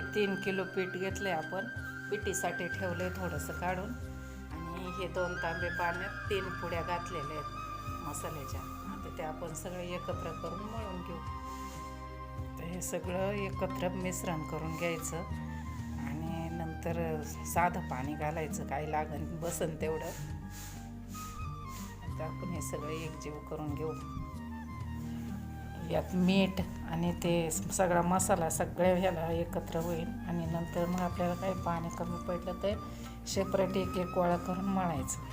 तीन किलो पीठ घेतलं आहे आपण. पिठीसाठी ठेवलं आहे थोडंसं काढून. आणि हे दोन तांबे पाण्यात तीन पुड्या घातलेल्या आहेत मसाल्याच्या. आता ते आपण सगळे एकत्र करून मळून घेऊ. तर हे सगळं एकत्र मिश्रण करून घ्यायचं. आणि नंतर साधं पाणी घालायचं. काय लागन बसन तेवढं. आता आपण हे सगळं एकजीव करून घेऊ. यात मीठ आणि ते सगळा मसाला सगळ्या ह्याला एकत्र होईल. आणि नंतर मग आपल्याला काही पाणी कमी पडलं तर सेपरेट एक एक गोळा करून मळायचं.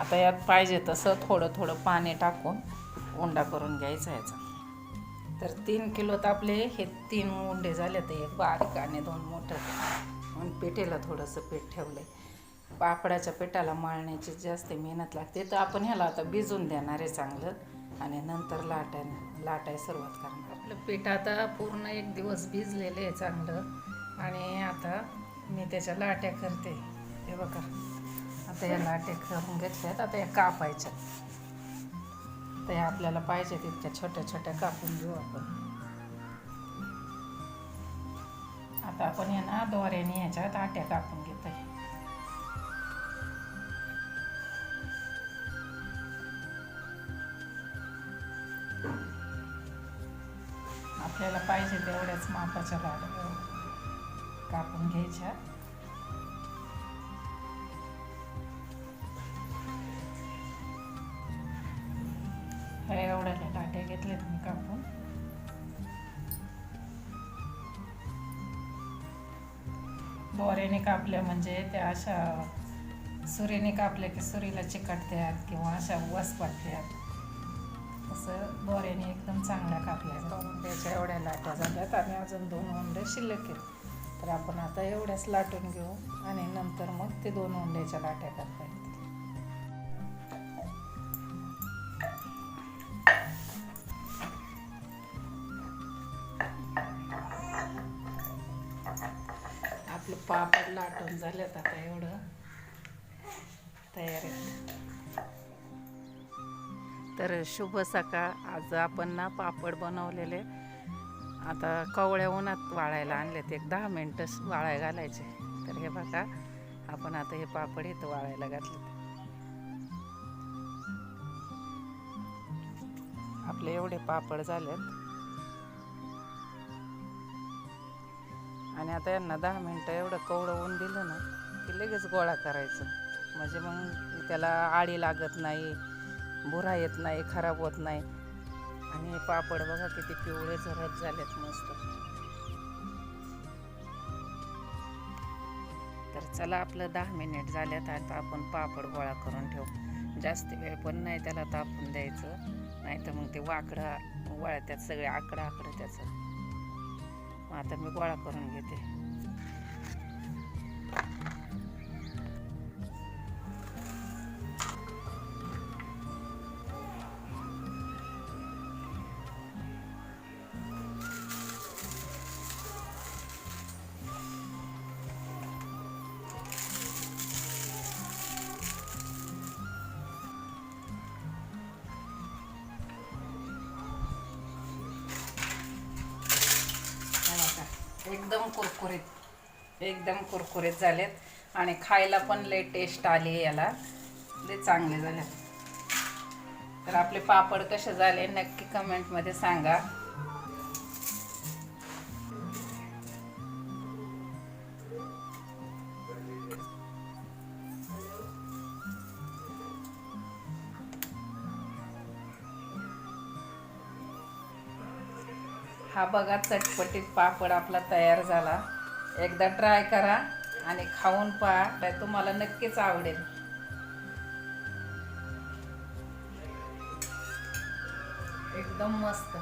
आता यात पाहिजे तसं थोडं थोडं पाणी टाकून उंडा करून घ्यायचा याचा. तर तीन किलोत आपले हे तीन उंडे झाले तर एक बारीक आणि दोन मोठं. म्हणून पिठेला थोडंसं पीठ ठेवलं आहे पापडाच्या पिठाला मळण्याची जास्त मेहनत लागते तर आपण ह्याला आता भिजून देणार आहे चांगलं. आणि नंतर लाटाय लाटाय सुरुवात करणार. आपलं पीठ आता पूर्ण एक दिवस भिजलेलं आहे चांगलं. आणि आता मी त्याच्या लाट्या करते. हे बघा. आता या लाट्या करून घेतल्यात. आता या कापायच्या. तर ह्या आपल्याला पाहिजे तितक्या छोट्या छोट्या कापून घेऊ आपण. आता आपण या ना दोऱ्याने ह्याच्यात आट्या कापून घेत आपल्याला पाहिजे तेवढ्याच मापाच्या लाडू कापून घ्यायच्या. ह्या एवढ्या लाट्या घेतल्यात मी कापून. बोऱ्याने कापल्या म्हणजे त्या अशा सुरीने कापल्या की सुरीला चिकटत्यात किंवा अशा वस पडत्यात. असं बोऱ्याने एकदम चांगल्या कापल्या दोन उंड्याच्या एवढ्या लाट्या झाल्यात आणि अजून दोन उंडे शिल्लक केले. तर आपण आता एवढ्याच लाटून घेऊ आणि नंतर मग ते दोन उंड्याच्या लाट्या करता येतील. आपलं पापड लाटून झाल्यात आता एवढं. तयार आहे. तर शुभ सकाळ. आज आपण ना पापड बनवलेले. आता कवळ्या उन्हात वाळायला आणलेत. एक दहा मिनटं वाळाय घालायचे. तर हे बघा आपण आता हे पापड इथं वाळायला घातले आपले एवढे पापड झालेत. आणि आता यांना दहा मिनटं एवढं कवळं ऊन दिलं ना की लगेच गोळा करायचं. म्हणजे मग त्याला आळी लागत नाही. बुरा येत नाही खराब होत नाही. आणि हे पापड बघा किती पिवळे झरत झालेत मस्त. तर चला आपलं दहा मिनिट झाल्यात आता आपण पापड गोळा करून ठेवू. जास्त वेळ पण नाही त्याला तापून द्यायचं. नाही तर मग ते वाकडं वळत्यात सगळे आकडं आकडं त्याचं. मग आता मी गोळा करून घेते. एकदम कुरकुरीत एकदम कुरकुरीत झालेत. आणि खायला पण लय टेस्ट आली आहे याला. ते चांगले झालेत. तर आपले पापड कसे झाले नक्की कमेंटमध्ये सांगा. हा बघा चटपटीत पापड आपला तयार झाला. एकदा ट्राय करा आणि खाऊन पहा तुम्हाला नक्कीच आवडेल. एकदम मस्त.